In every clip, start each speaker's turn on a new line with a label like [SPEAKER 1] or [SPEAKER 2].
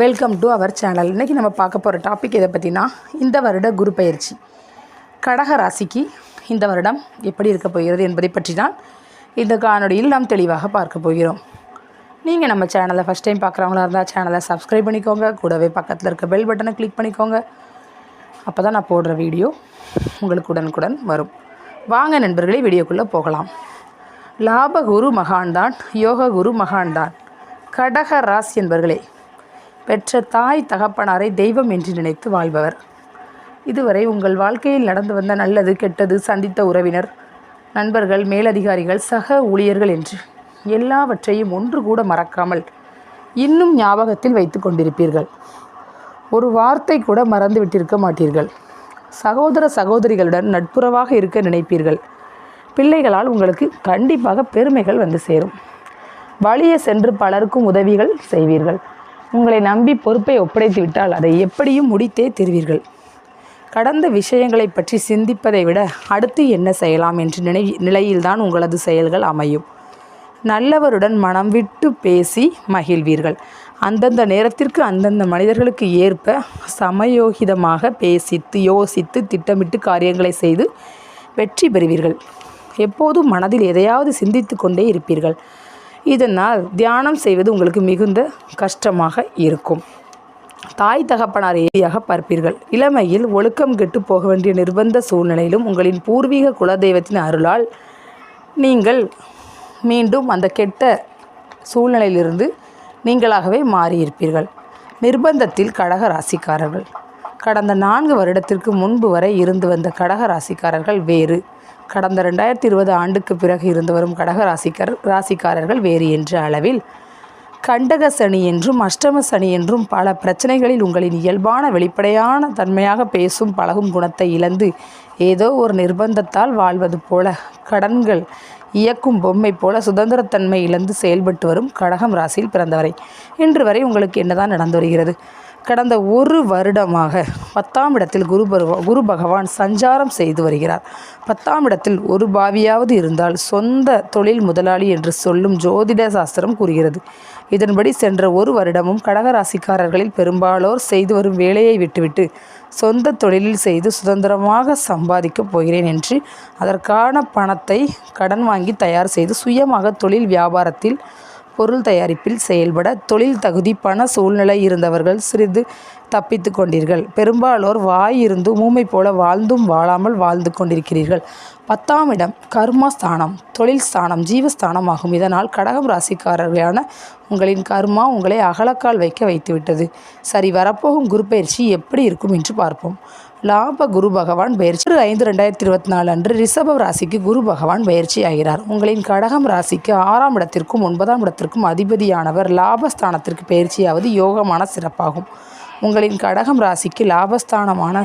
[SPEAKER 1] Welcome to our channel இன்றைக்கி நம்ம பார்க்க போகிற டாபிக் எதை பற்றினா இந்த வருட குரு பயிற்சி. கடக ராசிக்கு இந்த வருடம் எப்படி இருக்க போகிறது என்பதை பற்றி தான் இந்த காணொடியில் நாம் தெளிவாக பார்க்க போகிறோம். நீங்கள் நம்ம சேனலை ஃபஸ்ட் டைம் பார்க்குறவங்களா இருந்தால் சேனலை சப்ஸ்கிரைப் பண்ணிக்கோங்க. கூடவே பக்கத்தில் இருக்க பெல் பட்டனை கிளிக் பண்ணிக்கோங்க. அப்போ தான் நான் போடுற வீடியோ உங்களுக்கு உடனுக்குடன் வரும். வாங்க நண்பர்களே வீடியோக்குள்ளே போகலாம். லாபகுரு மகான்தான் யோககுரு மகான்தான். கடக ராசி என்பர்களே பெற்ற தாய் தகப்பனாரை தெய்வம் என்று நினைத்து வாழ்பவர். இதுவரை உங்கள் வாழ்க்கையில் நடந்து வந்த நல்லது கெட்டது சந்தித்த உறவினர் நண்பர்கள் மேலதிகாரிகள் சக ஊழியர்கள் என்று எல்லாவற்றையும் ஒன்று கூட மறக்காமல் இன்னும் ஞாபகத்தில் வைத்து கொண்டிருப்பீர்கள். ஒரு வார்த்தை கூட மறந்து விட்டிருக்க மாட்டீர்கள். சகோதர சகோதரிகளுடன் நட்புறவாக இருக்க நினைப்பீர்கள். பிள்ளைகளால் உங்களுக்கு கண்டிப்பாக பெருமைகள் வந்து சேரும். வழியே சென்று பலருக்கும் உதவிகள் செய்வீர்கள். உங்களை நம்பி பொறுப்பை ஒப்படைத்து விட்டால் அதை எப்படியும் முடித்தே தீர்வீர்கள். கடந்த விஷயங்களை பற்றி சிந்திப்பதை விட அடுத்து என்ன செய்யலாம் என்ற நினை நிலையில்தான் உங்களது செயல்கள் அமையும். நல்லவருடன் மனம் விட்டு பேசி மகிழ்வீர்கள். அந்தந்த நேரத்திற்கு அந்தந்த மனிதர்களுக்கு ஏற்ப சமயோகிதமாக பேசித்து யோசித்து திட்டமிட்டு காரியங்களை செய்து வெற்றி பெறுவீர்கள். எப்போதும் மனதில் எதையாவது சிந்தித்து கொண்டே இருப்பீர்கள். இதனால் தியானம் செய்வது உங்களுக்கு மிகுந்த கஷ்டமாக இருக்கும். தாய் தகப்பனார் ஏரியாக பார்ப்பீர்கள். இளமையில் ஒழுக்கம் கெட்டு போக வேண்டிய நிர்பந்த சூழ்நிலையிலும் உங்களின் பூர்வீக குலதெய்வத்தின் அருளால் நீங்கள் மீண்டும் அந்த கெட்ட சூழ்நிலையிலிருந்து நீங்களாகவே மாறியிருப்பீர்கள். நிர்பந்தத்தில் கடக ராசிக்காரர்கள். கடந்த நான்கு வருடத்திற்கு முன்பு வரை இருந்து வந்த கடக ராசிக்காரர்கள் வேறு. கடந்த ரெண்டாயிரத்தி இருபது ஆண்டுக்கு பிறகு இருந்து வரும் கடக ராசிக்கர் ராசிக்காரர்கள் வேறு என்ற அளவில் கண்டக சனி என்றும் அஷ்டம சனி என்றும் பல பிரச்சனைகளில் உங்களின் இயல்பான வெளிப்படையான தன்மையாக பேசும் பழகும் குணத்தை இழந்து ஏதோ ஒரு நிர்பந்தத்தால் வாழ்வது போல கடன்கள் இயக்கும் பொம்மை போல சுதந்திரத்தன்மை இழந்து செயல்பட்டு வரும் கடகம் ராசியில் பிறந்தவரை. இன்று வரை உங்களுக்கு என்னதான் நடந்து வருகிறது? கடந்த ஒரு வருடமாக பத்தாம் இடத்தில் குரு குரு பகவான் சஞ்சாரம் செய்து வருகிறார். பத்தாம் இடத்தில் ஒரு பாவியாவது இருந்தால் சொந்த தொழில் முதலாளி என்று சொல்லும் ஜோதிட சாஸ்திரம் கூறுகிறது. இதன்படி சென்ற ஒரு வருடமும் கடகராசிக்காரர்களில் பெரும்பாலோர் செய்து வரும் வேலையை விட்டுவிட்டு சொந்த தொழிலில் செய்து சுதந்திரமாக சம்பாதிக்கப் போகிறேன் என்று அதற்கான பணத்தை கடன் வாங்கி தயார் செய்து சுயமாக தொழில் வியாபாரத்தில் பொருள் தயாரிப்பில் செயல்பட தொழில் தகுதி பண சூழ்நிலை இருந்தவர்கள் சிறிது தப்பித்து கொண்டீர்கள். பெரும்பாலோர் வாய் இருந்து ஊமை போல வாழ்ந்தும் வாழாமல் வாழ்ந்து கொண்டிருக்கிறீர்கள். பத்தாம் இடம் கர்மா ஸ்தானம் தொழில் ஸ்தானம் ஜீவஸ்தானம் ஆகும் இதனால் கடகம் ராசிக்காரர்களான உங்களின் கர்மா உங்களை அகலக்கால் வைக்க வைத்துவிட்டது. சரி வரப்போகும் குரு பயிற்சி எப்படி இருக்கும் என்று பார்ப்போம். லாப குரு பகவான் பயிற்சி. ஐந்து ரெண்டாயிரத்தி இருபத்தி நாலு அன்று ரிஷப ராசிக்கு குரு பகவான் பயிற்சி ஆகிறார். உங்களின் கடகம் ராசிக்கு ஆறாம் இடத்திற்கும் ஒன்பதாம் இடத்திற்கும் அதிபதியானவர் லாபஸ்தானத்திற்கு பயிற்சியாவது யோகமான சிறப்பாகும். உங்களின் கடகம் ராசிக்கு லாபஸ்தானமான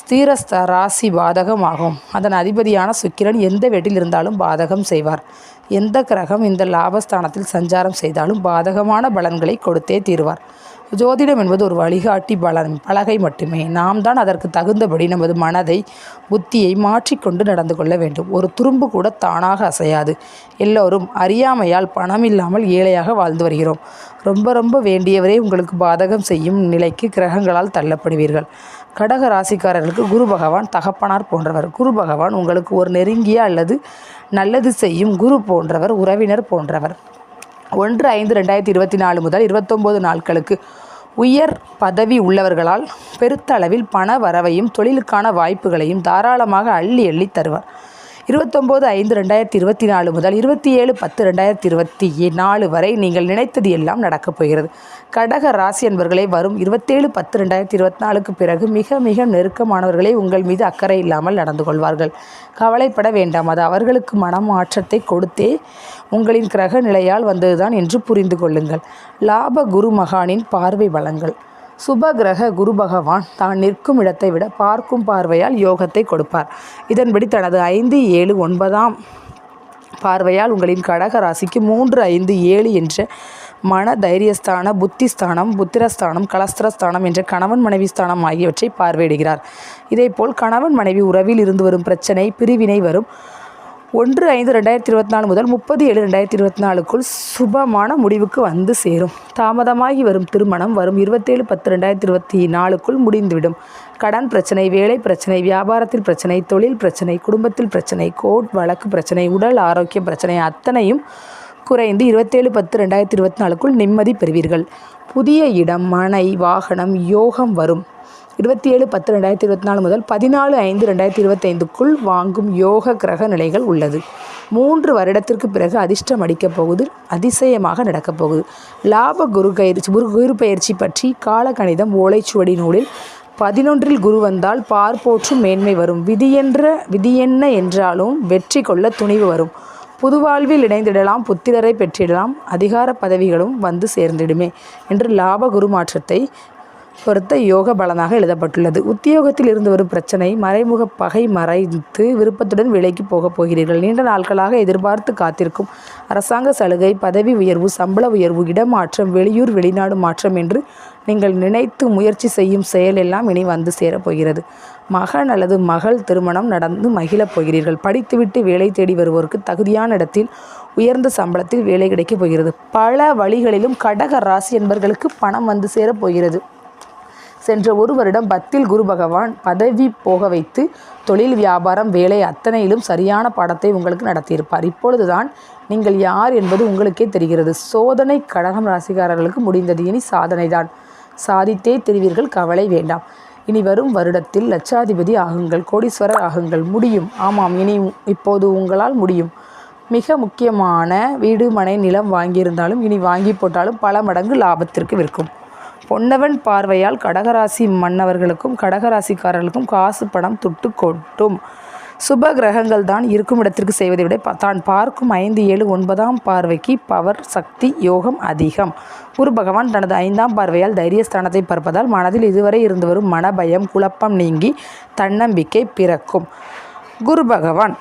[SPEAKER 1] ஸ்தீரஸ்த ராசி பாதகம் ஆகும் அதன் அதிபதியான சுக்கிரன் எந்த வீட்டில் இருந்தாலும் பாதகம் செய்வார். எந்த கிரகம் இந்த லாபஸ்தானத்தில் சஞ்சாரம் செய்தாலும் பாதகமான பலன்களை கொடுத்தே தீர்வார். ஜோதிடம் என்பது ஒரு வழிகாட்டி பலன் பலகை மட்டுமே. நாம் தான் அதற்கு தகுந்தபடி நமது மனதை புத்தியை மாற்றிக்கொண்டு நடந்து கொள்ள வேண்டும். ஒரு துரும்பு கூட தானாக அசையாது. எல்லோரும் அறியாமையால் பணம் இல்லாமல் ஏழையாக வாழ்ந்து வருகிறோம். ரொம்ப ரொம்ப வேண்டியவரே உங்களுக்கு பாதகம் செய்யும் நிலைக்கு கிரகங்களால் தள்ளப்படுவீர்கள். கடக ராசிக்காரர்களுக்கு குரு பகவான் தகப்பனார் போன்றவர். குரு பகவான் உங்களுக்கு ஒரு நெருங்கிய அல்லது நல்லது செய்யும் குரு போன்றவர் உறவினர் போன்றவர். ஒன்று ஐந்து ரெண்டாயிரத்தி இருபத்தி நாலு முதல் இருபத்தொம்போது நாட்களுக்கு உயர் பதவி உள்ளவர்களால் பெருத்த அளவில் பண வரவையும் தொழிலுக்கான வாய்ப்புகளையும் தாராளமாக அள்ளி அள்ளி தருவார். இருபத்தொம்போது ஐந்து ரெண்டாயிரத்தி இருபத்தி நாலு முதல் இருபத்தி ஏழு பத்து ரெண்டாயிரத்தி இருபத்தி நாலு வரை நீங்கள் நினைத்தது எல்லாம் நடக்கப் போகிறது. கடக ராசி என்பவர்களை வரும் இருபத்தேழு பத்து ரெண்டாயிரத்தி இருபத்தி நாலுக்கு பிறகு மிக மிக நெருக்கமானவர்களை உங்கள் மீது அக்கறை இல்லாமல் நடந்து கொள்வார்கள். கவலைப்பட வேண்டாம் அது அவர்களுக்கு மனமாற்றத்தை கொடுத்தே உங்களின் கிரக நிலையால் வந்ததுதான் என்று புரிந்து கொள்ளுங்கள். லாப குரு மகானின் பார்வை வளங்கள். சுப கிரக குரு பகவான் தான் நிற்கும் இடத்தை விட பார்க்கும் பார்வையால் யோகத்தை கொடுப்பார். இதன்படி தனது ஐந்து ஏழு ஒன்பதாம் பார்வையால் உங்களின் கடக ராசிக்கு மூன்று ஐந்து ஏழு என்ற மன தைரியஸ்தான புத்திஸ்தானம் புத்திரஸ்தானம் கலஸ்திரஸ்தானம் என்ற கணவன் மனைவி ஸ்தானம் ஆகியவற்றை பார்வையிடுகிறார். இதேபோல் கணவன் மனைவி உறவில் இருந்து வரும் பிரச்சனை பிரிவினை வரும். ஒன்று ஐந்து ரெண்டாயிரத்தி இருபத்தி நாலு முதல் முப்பது ஏழு ரெண்டாயிரத்தி இருபத்தி நாலுக்குள் சுபமான முடிவுக்கு வந்து சேரும். தாமதமாகி வரும் திருமணம் வரும் இருபத்தேழு பத்து ரெண்டாயிரத்தி இருபத்தி நாலுக்குள் முடிந்துவிடும். கடன் பிரச்சனை வேலை பிரச்சனை வியாபாரத்தில் பிரச்சனை தொழில் பிரச்சனை குடும்பத்தில் பிரச்சனை கோர்ட் வழக்கு பிரச்சனை உடல் ஆரோக்கிய பிரச்சனை அத்தனையும் குறைந்து இருபத்தேழு பத்து ரெண்டாயிரத்தி இருபத்தி நாலுக்குள் நிம்மதி பெறுவீர்கள். புதிய இடம் மனை வாகனம் யோகம் வரும். இருபத்தி ஏழு பத்து ரெண்டாயிரத்தி இருபத்தி நாலு முதல் பதினாலு ஐந்து ரெண்டாயிரத்தி இருபத்தைந்துக்குள் வாங்கும் யோக கிரக நிலைகள் உள்ளது. மூன்று வருடத்திற்கு பிறகு அதிர்ஷ்டம் அடிக்கப் போகுது அதிசயமாக நடக்கப் போகுது. லாப குரு கயிற்சி குரு குரு பயிற்சி பற்றி காலகணிதம் ஓலைச்சுவடி நூலில் பதினொன்றில் குரு வந்தால் பார்ப்போற்றும் மேன்மை வரும். விதியென்ற விதியென்ன என்றாலும் வெற்றி கொள்ள துணிவு வரும். புதுவாழ்வில் இணைந்திடலாம் புத்திரரை பெற்றிடலாம் அதிகார பதவிகளும் வந்து சேர்ந்திடுமே என்று லாப குரு மாற்றத்தை பொறுத்த யோக பலனாக எழுதப்பட்டுள்ளது. உத்தியோகத்தில் இருந்து வரும் பிரச்சனை மறைமுக பகை மறைத்து விருப்பத்துடன் விலைக்கு போகப் போகிறீர்கள். நீண்ட நாட்களாக எதிர்பார்த்து காத்திருக்கும் அரசாங்க சலுகை பதவி உயர்வு சம்பள உயர்வு இடமாற்றம் வெளியூர் வெளிநாடு மாற்றம் என்று நீங்கள் நினைத்து முயற்சி செய்யும் செயல் எல்லாம் இனி வந்து சேரப்போகிறது மகன் அல்லது மகள் திருமணம் நடந்து மகிழப் போகிறீர்கள். படித்துவிட்டு வேலை தேடி வருவோருக்கு தகுதியான இடத்தில் உயர்ந்த சம்பளத்தில் வேலை கிடைக்கப் போகிறது. பல வழிகளிலும் கடக ராசி என்பர்களுக்கு பணம் வந்து சேரப் போகிறது. சென்ற ஒரு வருடம் பத்தில் குரு பகவான் பதவி போக வைத்து தொழில் வியாபாரம் வேலை அத்தனையிலும் சரியான பாடத்தை உங்களுக்கு நடத்தியிருப்பார். இப்பொழுதுதான் நீங்கள் யார் என்பது உங்களுக்கே தெரிகிறது. சோதனை கடகம் ராசிக்காரர்களுக்கு முடிந்தது. இனி சாதனைதான். சாதித்தே தெரிவீர்கள். கவலை வேண்டாம். இனி வரும் வருடத்தில் லட்சாதிபதி ஆகுங்கள். கோடீஸ்வரர் ஆகுங்கள். முடியும். ஆமாம் இனி இப்போது உங்களால் முடியும். மிக முக்கியமான வீடு மனை நிலம் வாங்கியிருந்தாலும் இனி வாங்கி போட்டாலும் பல மடங்கு லாபத்திற்கு விற்கும். பொன்னவன் பார்வையால் கடகராசி மன்னவர்களுக்கும் கடகராசிக்காரர்களுக்கும் காசு பணம் துட்டு கொட்டும். சுப கிரகங்கள் தான் இருக்கும் இடத்திற்கு செய்வதை விட தான் பார்க்கும் ஐந்து ஏழு ஒன்பதாம் பார்வைக்கு பவர் சக்தி யோகம் அதிகம். குரு பகவான் தனது ஐந்தாம் பார்வையால் தைரியஸ்தானத்தை பார்ப்பதால் மனதில் இதுவரை இருந்து வரும் மனபயம் குழப்பம் நீங்கி தன்னம்பிக்கை பிறக்கும். குரு பகவான்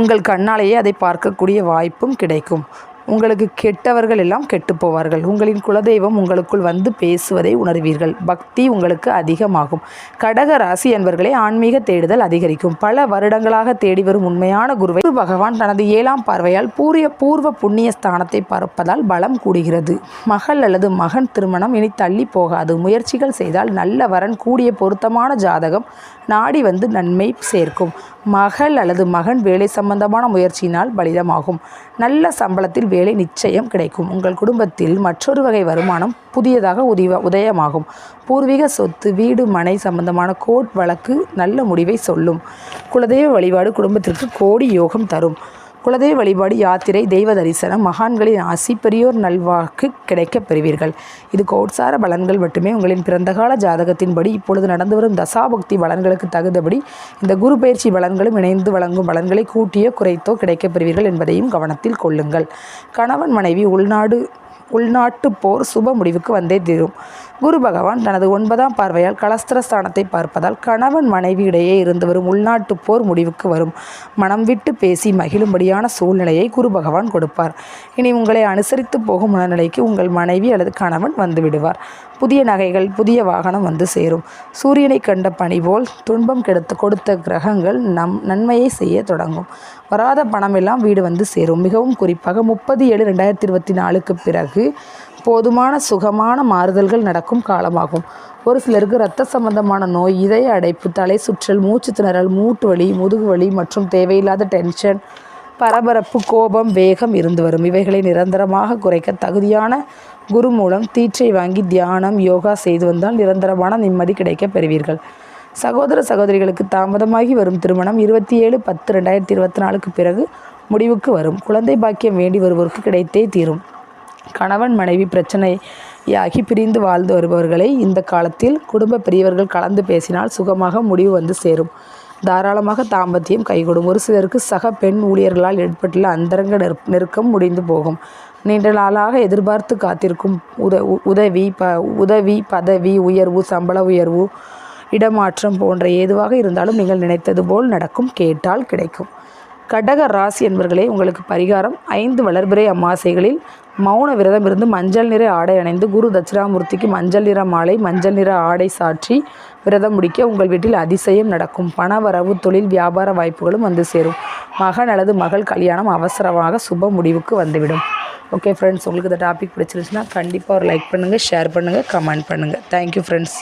[SPEAKER 1] உங்கள் கண்ணாலேயே அதை பார்க்கக்கூடிய வாய்ப்பும் கிடைக்கும். உங்களுக்கு கெட்டவர்கள் எல்லாம் கெட்டு போவார்கள். உங்களின் குலதெய்வம் உங்களுக்குள் வந்து பேசுவதை உணர்வீர்கள். பக்தி உங்களுக்கு அதிகமாகும். கடக ராசி என்பர்களே ஆன்மீக தேடுதல் அதிகரிக்கும். பல வருடங்களாக தேடி வரும் உண்மையான குருவை குரு பகவான் தனது ஏழாம் பார்வையால் பூரிய பூர்வ புண்ணிய ஸ்தானத்தை பார்ப்பதால் பலம் கூடுகிறது. மகள் அல்லது மகன் திருமணம் இனி தள்ளி போகாது. முயற்சிகள் செய்தால் நல்ல வரன் கூடிய பொருத்தமான ஜாதகம் நாடி வந்து நன்மை சேர்க்கும். மகள் அல்லது மகன் வேலை சம்பந்தமான முயற்சியினால் பலிதமாகும். நல்ல சம்பளத்தில் வேலை நிச்சயம் கிடைக்கும். உங்கள் குடும்பத்தில் மற்றொரு வகை வருமானம் புதியதாக உதவ உதயமாகும். பூர்வீக சொத்து வீடு மனை சம்பந்தமான கோர்ட் வழக்கு நல்ல முடிவை சொல்லும். குலதெய்வ வழிபாடு குடும்பத்திற்கு கோடி யோகம் தரும். குலதெய்வ வழிபாடு யாத்திரை தெய்வ தரிசனம் மகான்களின் ஆசி பெரியோர் நல்வாக்கு கிடைக்கப் பெறுவீர்கள். இது கோட்சார பலன்கள் மட்டுமே. உங்களின் பிறந்தகால ஜாதகத்தின்படி இப்பொழுது நடந்து வரும் தசாபக்தி பலன்களுக்கு தகுந்தபடி இந்த குரு பயிற்சி பலன்களும் இணைந்து வழங்கும் பலன்களை கூட்டியோ குறைத்தோ கிடைக்கப் பெறுவீர்கள் என்பதையும் கவனத்தில் கொள்ளுங்கள். கணவன் மனைவி உள்நாடு உள்நாட்டு போர் சுப முடிவுக்கு வந்தே தீரும். குரு பகவான் தனது ஒன்பதாம் பார்வையால் கலஸ்திர ஸ்தானத்தை பார்ப்பதால் கணவன் மனைவி இடையே இருந்து வரும் உள்நாட்டு போர் முடிவுக்கு வரும். மனம் விட்டு பேசி மகிழும்படியான சூழ்நிலையை குரு பகவான் கொடுப்பார். இனி உங்களை அனுசரித்து போகும் மனநிலைக்கு உங்கள் மனைவி அல்லது கணவன் வந்து விடுவார். புதிய நகைகள் புதிய வாகனம் வந்து சேரும். சூரியனை கண்ட பணி போல் துன்பம் கெடுத்து கொடுத்த கிரகங்கள் நம் நன்மையை செய்ய தொடங்கும். வராத பணமெல்லாம் வீடு வந்து சேரும். மிகவும் குறிப்பாக முப்பது ஏழு ரெண்டாயிரத்தி இருபத்தி நாலுக்கு பிறகு போதுமான சுகமான மாறுதல்கள் நடக்கும் காலமாகும். ஒரு சிலருக்கு இரத்த சம்பந்தமான நோய் இதய அடைப்பு தலை சுற்றல் மூச்சு திணறல் மூட்டு வலி முதுகு வலி மற்றும் தேவையில்லாத டென்ஷன் பரபரப்பு கோபம் வேகம் இருந்து வரும். இவைகளை நிரந்தரமாக குறைக்க தகுதியான குரு மூலம் தீட்சை வாங்கி தியானம் யோகா செய்து வந்தால் நிரந்தரமான நிம்மதி கிடைக்கப் பெறுவீர்கள். சகோதர சகோதரிகளுக்கு தாமதமாகி வரும் திருமணம் இருபத்தி ஏழு பத்து ரெண்டாயிரத்தி இருபத்தி நாலுக்கு பிறகு முடிவுக்கு வரும். குழந்தை பாக்கியம் வேண்டி வருவோருக்கு கிடைத்தே தீரும். கணவன் மனைவி பிரச்சனையாகி பிரிந்து வாழ்ந்து வருபவர்களை இந்த காலத்தில் குடும்ப பெரியவர்கள் கலந்து பேசினால் சுகமாக முடிவு வந்து சேரும். தாராளமாக தாம்பத்தியம் கைகூடும். ஒரு சிலருக்கு சக பெண் ஊழியர்களால் ஏற்பட்டுள்ள அந்தரங்க நெருக்கம் முடிந்து போகும். நீண்ட நாளாக எதிர்பார்த்து காத்திருக்கும் உத உ- உதவி ப உதவி பதவி உயர்வு சம்பள உயர்வு இடமாற்றம் போன்ற ஏதுவாக இருந்தாலும் நீங்கள் நினைத்தது போல் நடக்கும். கேட்டால் கிடைக்கும். கடக ராசி என்பர்களே உங்களுக்கு பரிகாரம். ஐந்து வளர்பிறை அமாவாசைகளில் மௌன விரதம் இருந்து மஞ்சள் நிற ஆடை அணிந்து குரு தட்சிணாமூர்த்திக்கு மஞ்சள் நிற மாலை மஞ்சள் நிற ஆடை சாற்றி விரதம் முடிக்க உங்கள் வீட்டில் அதிசயம் நடக்கும். பணவரவு தொழில் வியாபார வாய்ப்புகளும் வந்து சேரும். மகன் அல்லது மகள் கல்யாணம் அவசரமாக சுப முடிவுக்கு வந்துவிடும். ஓகே ஃப்ரெண்ட்ஸ் உங்களுக்கு இந்த டாபிக் பிடிச்சிருந்துச்சுன்னா கண்டிப்பாக ஒரு லைக் பண்ணுங்கள் ஷேர் பண்ணுங்கள் கமெண்ட் பண்ணுங்கள் தேங்க்யூ ஃப்ரெண்ட்ஸ்